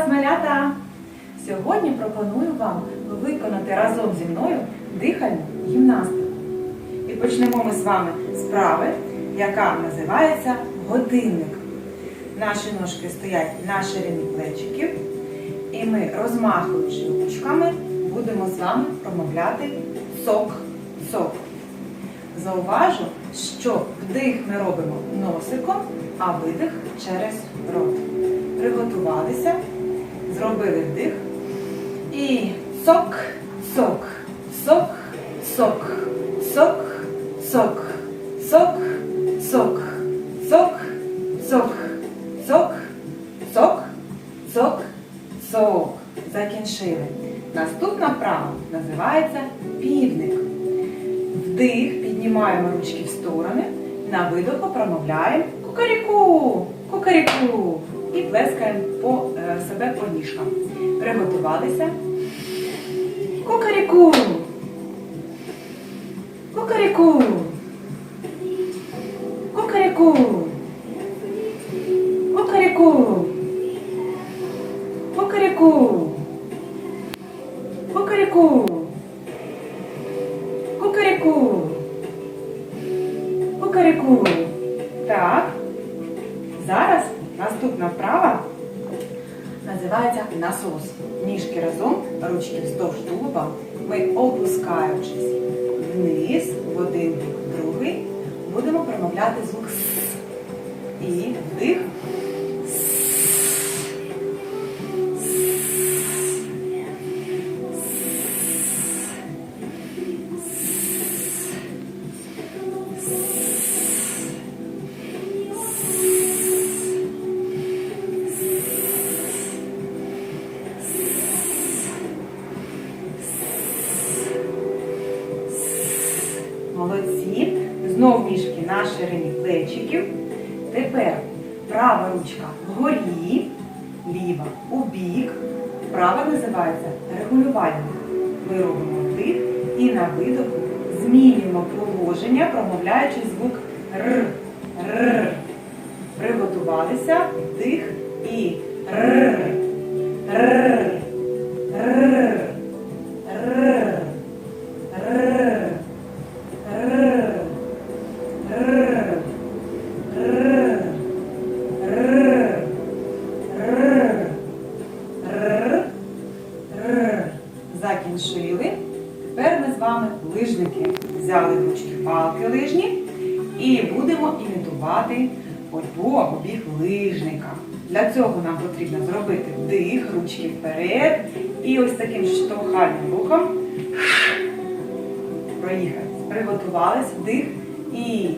малята! Сьогодні пропоную вам виконати разом зі мною дихальну гімнастику. І почнемо ми з вами з вправи, яка називається годинник. Наші ножки стоять на ширині плечиків, і ми, розмахуючи ручками, будемо з вами промовляти сок-сок. Зауважу, що вдих ми робимо носиком, а видих через рот. Приготувалися, зробили вдих. І сок, сок, сок, сок, сок, сок, сок, сок, сок, сок, сок, сок, сок, сок. Закінчили. Наступна вправа називається півник. Вдих, піднімаємо ручки в сторони, на видоху промовляємо кукаріку, кукаріку і плескаємо по, е, себе по ніжкам. Приготувалися. Кукаріку. Кукаріку. Називається насос. Ніжки разом, ручки вздовж тулуба. Ми опускаючись вниз в один в другий, будемо промовляти звук С. І вдих. Молодці. Знов ніжки на ширині плечиків. Тепер права ручка вгорі, ліва у бік. Права називається регулювальна. Ми робимо вдих і на видоху змінюємо положення, промовляючи звук Р. Р. Приготувалися. Вдих і. Р. Р. Для цього нам потрібно зробити дих, ручки вперед. І ось таким штовхальним рухом. Проїхати. Приготувались, вдих. І І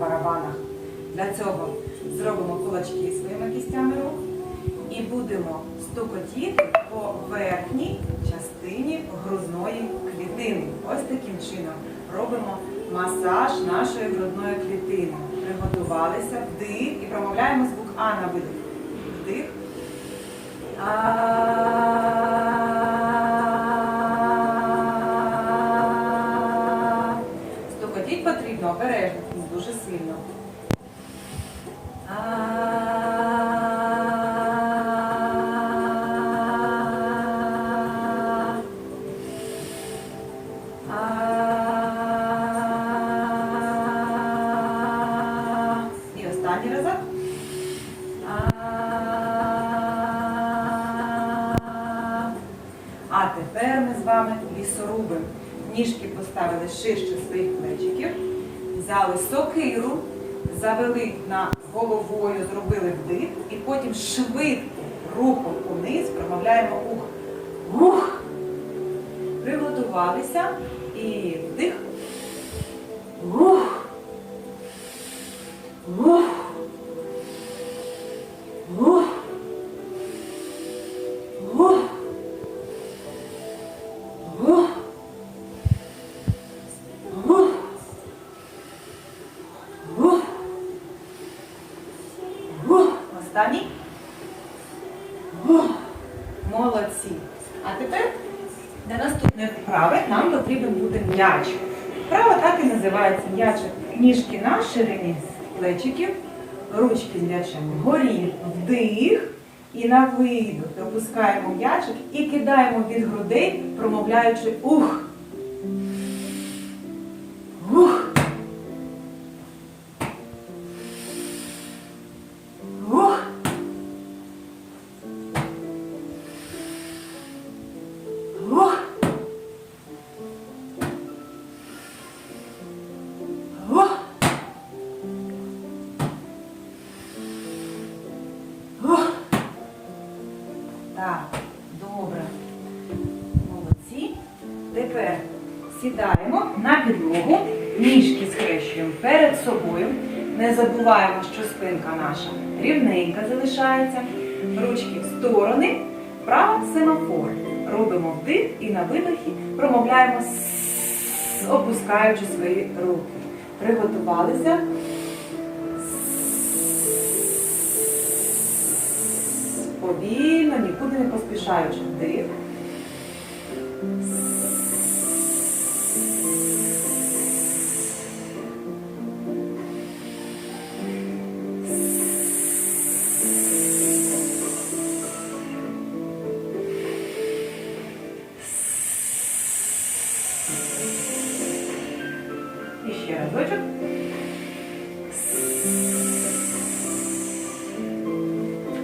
барабанах. Для цього зробимо кулачки своїми кістями рук і будемо стукотіти по верхній частині грудної клітини. Ось таким чином робимо масаж нашої грудної клітини. Приготувалися, вдих і промовляємо звук А на видих. Вдих. А. тепер ми з вами лісоруби. Ніжки поставили ширше своїх плечиків, взяли сокиру, завели на головою, зробили вдих і потім швидко рухом униз промовляємо ух. Ух. Приготувалися і Ох, молодці. А тепер для наступної вправи нам потрібен буде м'яч. Вправа так і називається м'ячик. Ніжки на ширині плечиків, ручки з м'ячем вгорі, вдих. І на видих опускаємо м'ячик і кидаємо від грудей, промовляючи. Ух. Тепер сідаємо на підлогу, ніжки схрещуємо перед собою. Не забуваємо, що спинка наша рівненька залишається. Ручки в сторони, права семафор. Робимо вдих і на видохі промовляємо опускаючи свої руки. Приготувалися. Повільно, нікуди не поспішаючи вдих.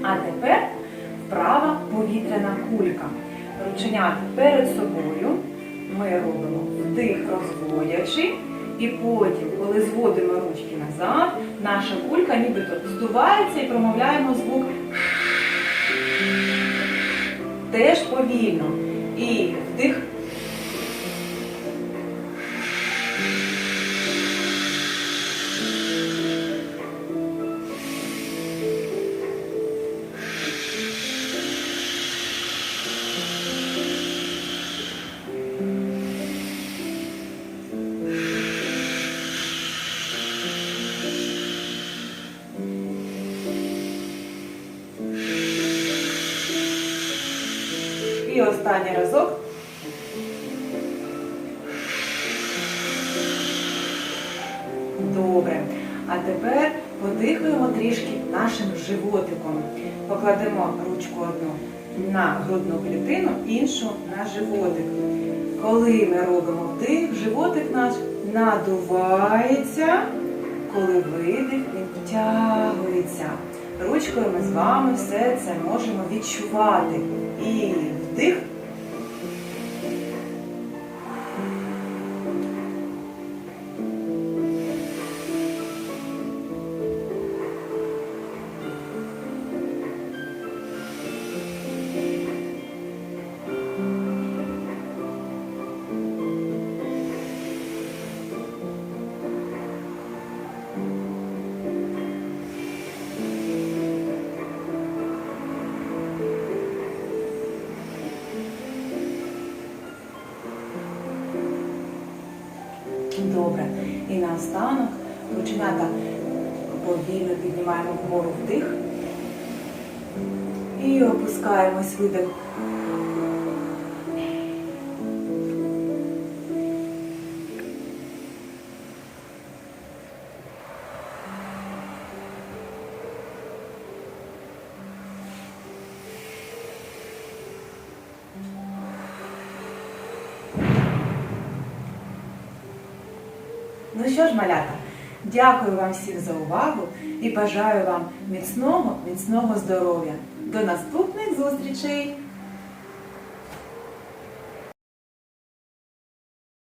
А тепер вправа повітряна кулька. Рученята перед собою. Ми робимо вдих, розводячи. І потім, коли зводимо ручки назад, наша кулька нібито здувається і промовляємо звук теж повільно. І вдих. Останній разок. Добре. А тепер подихаємо трішки нашим животиком. Покладемо ручку одну на грудну клітину, іншу на животик. Коли ми робимо вдих, животик наш надувається, коли видих, він втягується. Ручкою ми з вами все це можемо відчувати. І вдих. Добре. І наостанок починати повільно піднімаємо вгору вдих. І опускаємось видих. Ну що ж, малята, дякую вам всім за увагу і бажаю вам міцного, міцного здоров'я. До наступних зустрічей!